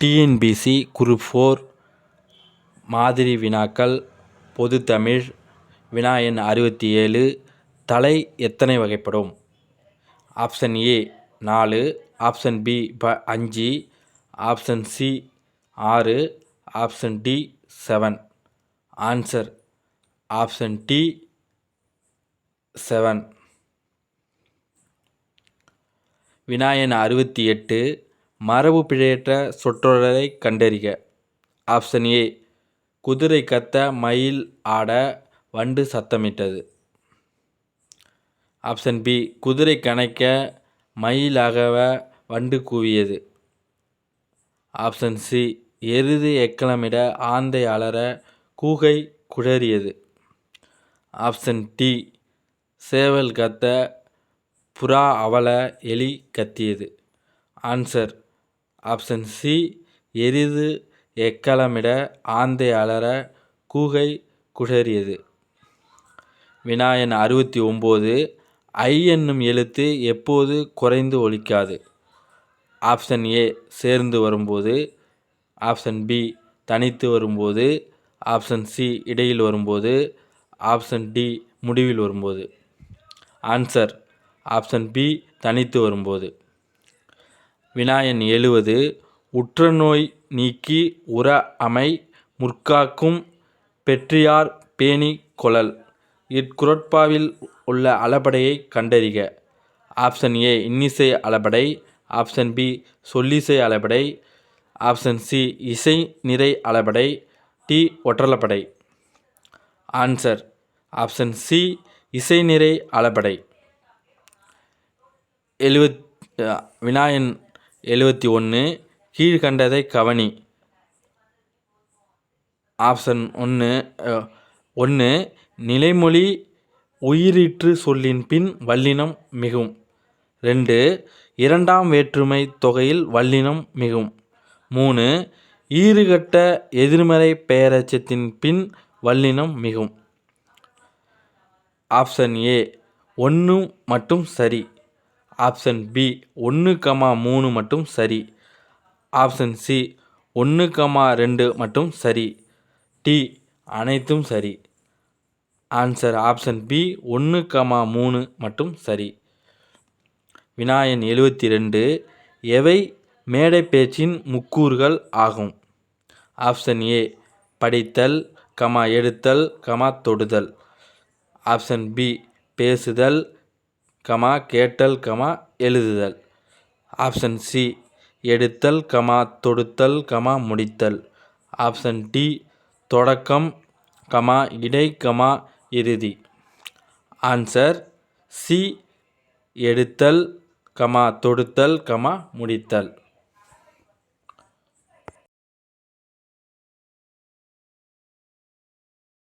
TNPSC group four மாதிரி வினாக்கள் பொதுத்தமிழ் வினா எண் அறுபத்தி ஏழு தலை எத்தனை வகைப்படும்? ஆப்ஷன் ஏ நாலு ஆப்ஷன் பி ப அஞ்சு ஆப்ஷன் சி ஆறு option D seven answer option D seven வினா எண் அறுபத்தி எட்டு மரபு பிழையற்ற சொற்றொடரை கண்டறிக. ஆப்ஷன் ஏ குதிரை கத்த மயில் ஆட வண்டு சத்தமிட்டது. ஆப்ஷன் பி குதிரை கணைக்க மயில் அகவ வண்டு கூவியது. ஆப்ஷன் சி எருது எக்களமிட ஆந்தை அலற கூகை குழறியது. ஆப்ஷன் டி சேவல் கத்த புறா அவல எலி கத்தியது. ஆன்சர் ஆப்ஷன் சி எரிது எக்களமிட ஆந்தை அலற கூகை குழறியது. வினா எண் அறுபத்தி ஒம்பது ஐ என்னும் எழுத்து எப்போது குறைந்து ஒழிக்காது ஆப்ஷன் ஏ சேர்ந்து வரும்போது. ஆப்ஷன் பி தனித்து வரும்போது. ஆப்ஷன் சி இடையில் வரும்போது. ஆப்ஷன் டி முடிவில் வரும்போது. ஆன்சர் ஆப்ஷன் பி தனித்து வரும்போது. வினாயன் எழுவது உற்ற நோய் நீக்கி உற அமை முற்காக்கும் பெற்றியார் பேணி கொளல் இக்குரட்பாவில் உள்ள அளபடையை கண்டறிக. ஆப்ஷன் ஏ இன்னிசை அளபடை. ஆப்ஷன் பி சொல்லிசை அளபடை. ஆப்ஷன் சி இசை நிறை அளபடை. டி ஒற்றலப்படை. ஆன்சர் ஆப்ஷன் சி இசை நிறை அளபடை. எழுவத் வினாயன் எழுபத்தி ஒன்று கீழ்கண்டதை கவனி. ஆப்ஷன் ஒன்று ஒன்று நிலைமொழி உயிரீற்று சொல்லின் பின் வல்லினம் மிகும். ரெண்டு இரண்டாம் வேற்றுமை தொகையில் வல்லினம் மிகும். மூணு ஈறுகட்ட எதிர்மறை பெயரச்சத்தின் பின் வல்லினம் மிகும். ஆப்ஷன் ஏ ஒன்று மட்டும் சரி. ஆப்ஷன் பி ஒன்று கமா மூணு மட்டும் சரி. ஆப்ஷன் சி ஒன்று கமா ரெண்டு மட்டும் சரி. டி அனைத்தும் சரி. ஆன்சர் ஆப்ஷன் பி ஒன்று கமா மூணு மட்டும் சரி. விநாயன் எழுபத்தி ரெண்டு எவை மேடை பேச்சின் முக்கூறுகள் ஆகும்? ஆப்ஷன் ஏ படித்தல் கமா எடுத்தல் கமா தொடுதல். ஆப்ஷன் பி பேசுதல் கமா கேட்டல் கமா எழுதுதல். ஆப்ஷன் சி எடுத்தல் கமா தொடுத்தல் கமா முடித்தல். ஆப்ஷன் டி தொடக்கம் கமா இடை கமா இறுதி. ஆன்சர் சி எடுத்தல் கமா தொடுத்தல் கமா முடித்தல்.